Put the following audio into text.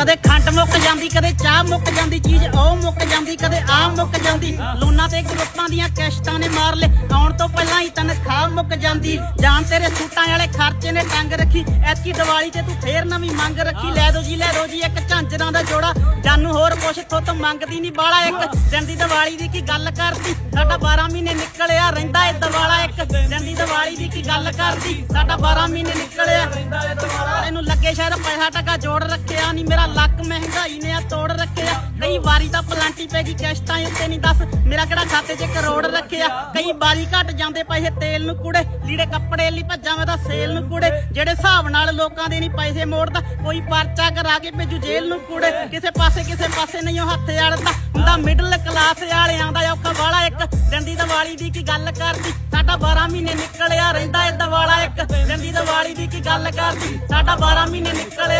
ਕਦੇ ਖੰਡ ਮੁੱਕ ਜਾਂਦੀ, ਕਦੇ ਚਾਹ ਮੁੱਕ ਜਾਂਦੀ, ਚੀਜ਼ ਉਹ ਮੁੱਕ ਜਾਂਦੀ, ਕਦੇ ਆ ਮੁੱਕ ਜਾਂਦੀ। ਲੋਨਾਂ ਤੇ ਗਰੁੱਪਾਂ ਦੀਆਂ ਕਿਸ਼ਤਾਂ ਨੇ ਮਾਰ ਲੈ ਆਉਣ ਤੋਂ ਪਹਿਲਾਂ ਹੀ ਤਨਖਾਹ ਮੁੱਕ ਜਾਂਦੀ। ਜਾਨ ਤੇਰੇ ਸੂਟਾਂ ਵਾਲੇ ਖਰਚੇ ਨੇ ਟੰਗ ਰੱਖੀ। ਐਤਕੀ ਦੀਵਾਲੀ ਤੇ ਤੂੰ ਫੇਰ ਨਵੀਂ ਮੰਗ ਰੱਖੀ। ਲੈ ਦੋ ਜੀ, ਲੈ ਦੋ ਜੀ, ਇੱਕ ਝਾਂਜਰਾਂ ਦਾ ਜੋੜਾ। ਜਾਨੂੰ ਹੋਰ ਕੁਛ ਥੋਤ ਮੰਗਦੀ ਨਹੀਂ ਬਾਲਾ ਇੱਕ। ਦਿਨ ਦੀ ਦੀਵਾਲੀ ਦੀ ਕੀ ਗੱਲ ਕਰਦੀ ਸਾਡਾ 12 ਮਹੀਨੇ ਨਿਕਲਿਆ ਰਹਿੰਦਾ ਏ ਦਿਵਾਲਾ ਇੱਕ। ਦਿਨ ਦੀ ਦੀਵਾਲੀ ਦੀ ਕੀ ਗੱਲ ਕਰਦੀ ਸਾਡਾ 12 ਮਹੀਨੇ ਨਿਕਲ ਦਿਵਾਲਾ ਇਹਨੂੰ ਪੈਸਾ ਟਕਾ ਜੋੜ ਰੱਖਿਆ ਨਹੀਂ ਮੇਰਾ ਲੱਕ ਮਹਿੰਗਾਈ ਨੇ ਆ ਤੋੜ ਰੱਖਿਆ। ਕਈ ਵਾਰੀ ਤਾਂ ਪਲਾਂਟੀ ਪੈ ਗਈ ਕਿਸ਼ਤਾਂ ਉੱਤੇ ਨਹੀਂ ਦੱਸ, ਮੇਰਾ ਕਿਹੜਾ ਖਾਤੇ 'ਚ ਕਰੋੜ ਰੱਖਿਆ? ਕਈ ਵਾਰੀ ਘਟ ਜਾਂਦੇ ਪੈਸੇ ਤੇਲ ਨੂੰ ਕੁੜੇ, ਲੀੜੇ ਕੱਪੜੇ ਲਈ ਭੱਜਾਂ ਮੈਂ ਤਾਂ ਸੇਲ ਨੂੰ ਕੁੜੇ, ਜਿਹੜੇ ਹਿਸਾਬ ਨਾਲ ਲੋਕਾਂ ਦੇ ਨਹੀਂ ਪੈਸੇ ਮੋੜਦਾ, ਕੋਈ ਪਰਚਾ ਕਰਾ ਕੇ ਭੇਜੂ ਜੇਲ੍ਹ ਨੂੰ ਕੁੜੇ, ਕਿਸੇ ਪਾਸੇ ਕਿਸੇ ਪਾਸੇ ਨਹੀਂ ਉਹ ਹੱਥ ਅੜਦਾ ਹੁੰਦਾ ਮਿਡਲ ਕਲਾਸ ਵਾਲਿਆਂ ਦਾ ਔਖਾ ਵਾਲਾ ਇੱਕ, ਡੰਡੀ ਦੀ ਦੀਵਾਲੀ ਦੀ ਕੀ ਗੱਲ ਕਰਦੀ? ਸਾਡਾ 12 ਮਹੀਨੇ ਨਿਕਲਿਆ ਦੀ ਦੀਵਾਲੀ ਦੀ ਕੀ ਗੱਲ ਕਰਦੀ? ਸਾਡਾ 12 ਮਹੀਨੇ ਨਿਕਲੇ